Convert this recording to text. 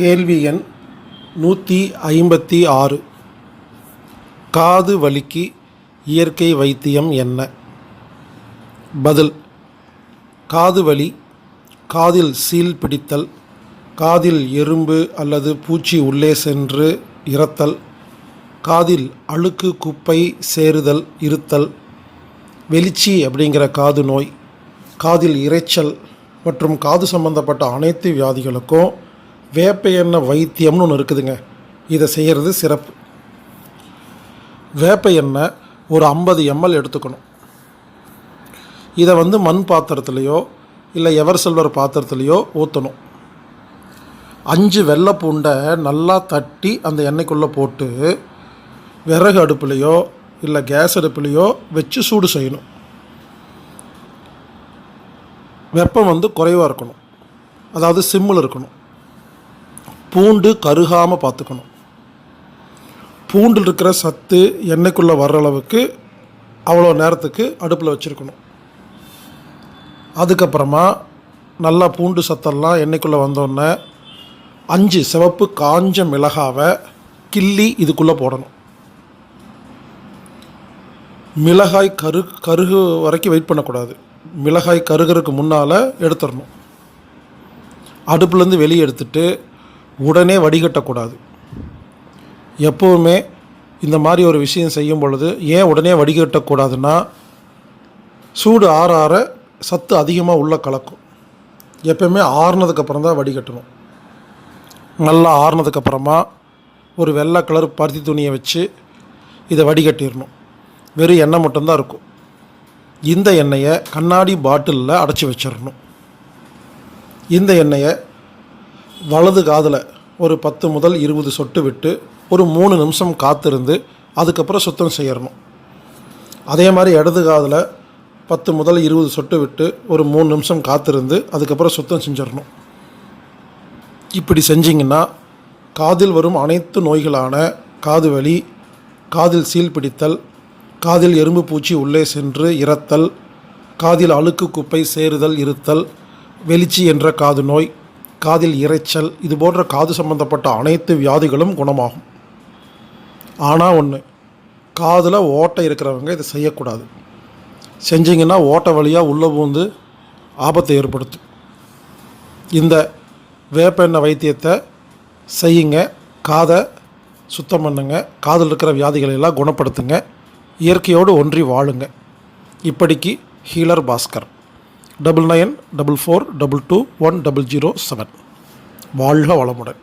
கேள்வி எண் நூற்றி ஐம்பத்தி ஆறு. காது வலிக்கு இயற்கை வைத்தியம் என்ன? பதில் காது வலி காதில் சீல் பிடித்தல் காதில் எறும்பு அல்லது பூச்சி உள்ளே சென்று இறத்தல் காதில் அழுக்கு குப்பை சேருதல் இருத்தல் வெளிச்சி அப்படிங்கிற காது நோய் காதில் இரைச்சல் மற்றும் காது சம்பந்தப்பட்ட அனைத்து வியாதிகளுக்கும் வேப்ப எண்ணெய் வைத்தியம்னு ஒன்று இருக்குதுங்க. இதை செய்கிறது சிறப்பு. வேப்ப எண்ணெய் ஒரு ஐம்பது எம்எல் எடுத்துக்கணும். இதை வந்து மண் பாத்திரத்துலேயோ இல்லை எவர் சில்வர் பாத்திரத்துலேயோ ஊற்றணும் அஞ்சு வெள்ளை பூண்டை நல்லா தட்டி அந்த எண்ணெய்க்குள்ளே போட்டு விறகு அடுப்புலையோ இல்லை கேஸ் அடுப்புலையோ வச்சு சூடு செய்யணும். வெப்பம் வந்து குறைவாக இருக்கணும். அதாவது சிம்மில் இருக்கணும். பூண்டு கருகாமல் பார்த்துக்கணும். பூண்டில் இருக்கிற சத்து எண்ணெய்க்குள்ளே வர்ற அளவுக்கு அவ்வளோ நேரத்துக்கு அடுப்பில் வச்சுருக்கணும். அதுக்கப்புறமா நல்லா பூண்டு சத்தெல்லாம் எண்ணெய்க்குள்ளே வந்தோடனே அஞ்சு சிவப்பு காஞ்ச மிளகாவை கிள்ளி இதுக்குள்ளே போடணும். மிளகாய் கரு கருகு வரைக்கும் வெயிட் பண்ணக்கூடாது. மிளகாய் கருகிறதுக்கு முன்னால் எடுத்துடணும். அடுப்புலேருந்து வெளியே எடுத்துட்டு உடனே வடிகட்டக்கூடாது. எப்போவுமே இந்த மாதிரி ஒரு விஷயம் செய்யும் பொழுது ஏன் உடனே வடிகட்டக்கூடாதுன்னா சூடு ஆற ஆற சத்து அதிகமாக உள்ளே கலக்கும். எப்போயுமே ஆறுனதுக்கப்புறம் தான் வடிகட்டணும். நல்லா ஆறுனதுக்கப்புறமா ஒரு வெள்ளை கலர் பருத்தி துணியை வச்சு இதை வடிகட்டிடணும். வெறும் எண்ணெய் மட்டும்தான் இருக்கும். இந்த எண்ணெயை கண்ணாடி பாட்டிலில் அடைச்சி வச்சிடணும். இந்த எண்ணெயை வலது காதில் ஒரு பத்து முதல் இருபது சொட்டு விட்டு ஒரு மூணு நிமிஷம் காத்திருந்து அதுக்கப்புறம் சுத்தம் செய்யணும் அதே மாதிரி இடது காதில் பத்து முதல் இருபது சொட்டு விட்டு ஒரு மூணு நிமிஷம் காத்திருந்து அதுக்கப்புறம் சுத்தம் செஞ்சிடணும். இப்படி செஞ்சிங்கன்னா காதில் வரும் அனைத்து நோய்களான காது வலி காதில் சீல் பிடித்தல் காதில் எறும்பு பூச்சி உள்ளே சென்று இறத்தல் காதில் அழுக்கு குப்பை சேருதல் இருத்தல் வெளிச்சி என்ற காது நோய் காதில் இரைச்சல் இது போன்ற காது சம்பந்தப்பட்ட அனைத்து வியாதிகளும் குணமாகும். ஆனால் ஒன்று காதில் ஓட்டை இருக்கிறவங்க இதை செய்யக்கூடாது. செஞ்சிங்கன்னா ஓட்டை வழியாக உள்ளே பூந்து ஆபத்தை ஏற்படுத்தும். இந்த வேப்பெண்ணெய் வைத்தியத்தை செய்யுங்க. காதை சுத்தம் பண்ணுங்க. காதில் இருக்கிற வியாதிகளை எல்லாம் குணப்படுத்துங்க. இயற்கையோடு ஒன்றி வாழுங்க. இப்படிக்கு healer Bhaskar. Double nine double four double two one double zero seven வாழ்க வளமுடன்.